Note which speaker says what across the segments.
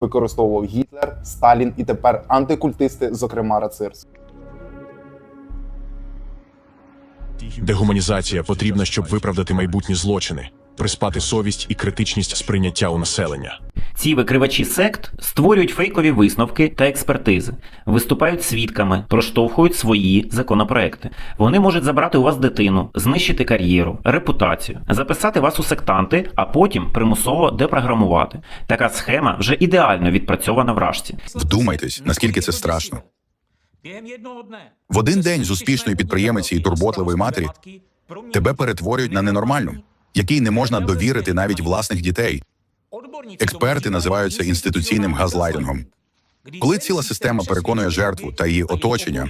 Speaker 1: використовував Гітлер, Сталін і тепер антикультисти, зокрема Рацирс.
Speaker 2: Дегуманізація потрібна, щоб виправдати майбутні злочини, приспати совість і критичність сприйняття у населення.
Speaker 3: Ці викривачі сект створюють фейкові висновки та експертизи, виступають свідками, проштовхують свої законопроекти. Вони можуть забрати у вас дитину, знищити кар'єру, репутацію, записати вас у сектанти, а потім примусово депрограмувати. Така схема вже ідеально відпрацьована в рашці.
Speaker 4: Вдумайтесь, наскільки це страшно.
Speaker 5: В один день з успішної підприємиці і турботливої матері
Speaker 4: Тебе перетворюють на ненормальну, якій не можна довірити навіть власних дітей.
Speaker 5: Експерти називаються інституційним газлайтингом.
Speaker 4: Коли ціла система переконує жертву та її оточення,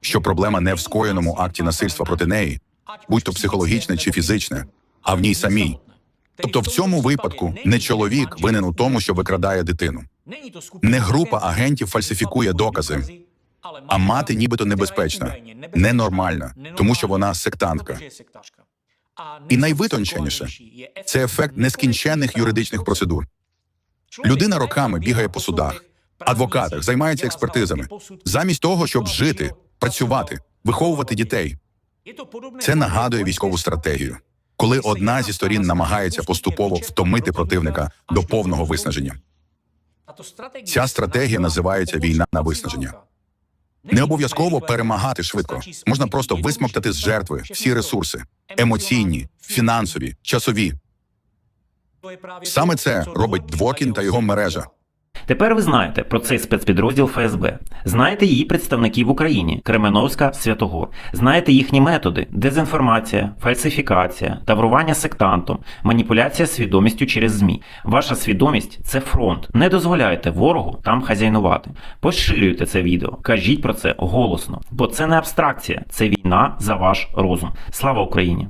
Speaker 4: що проблема не в скоєному акті насильства проти неї, будь то психологічне чи фізичне, а в ній самій. Тобто в цьому випадку не чоловік винен у тому, що викрадає дитину.
Speaker 5: Не група агентів фальсифікує докази, а мати нібито небезпечна, ненормальна, тому що вона сектантка.
Speaker 4: І найвитонченіше це ефект нескінченних юридичних процедур. Людина роками бігає по судах, адвокатах, займається експертизами, замість того, щоб жити, працювати, виховувати дітей. Це нагадує військову стратегію, коли одна зі сторін намагається поступово втомити противника до повного виснаження.
Speaker 5: Ця стратегія називається війна на виснаження.
Speaker 4: Не обов'язково перемагати швидко. Можна просто висмоктати з жертви всі ресурси емоційні, фінансові, часові. Саме це робить Двокін та його мережа.
Speaker 3: Тепер ви знаєте про цей спецпідрозділ ФСБ. Знаєте її представників в Україні Кременовська, Святогор. Знаєте їхні методи: дезінформація, фальсифікація, таврування сектантом, маніпуляція свідомістю через ЗМІ. Ваша свідомість це фронт. Не дозволяйте ворогу там хазяйнувати. Поширюйте це відео, кажіть про це голосно, бо це не абстракція, це війна за ваш розум. Слава Україні!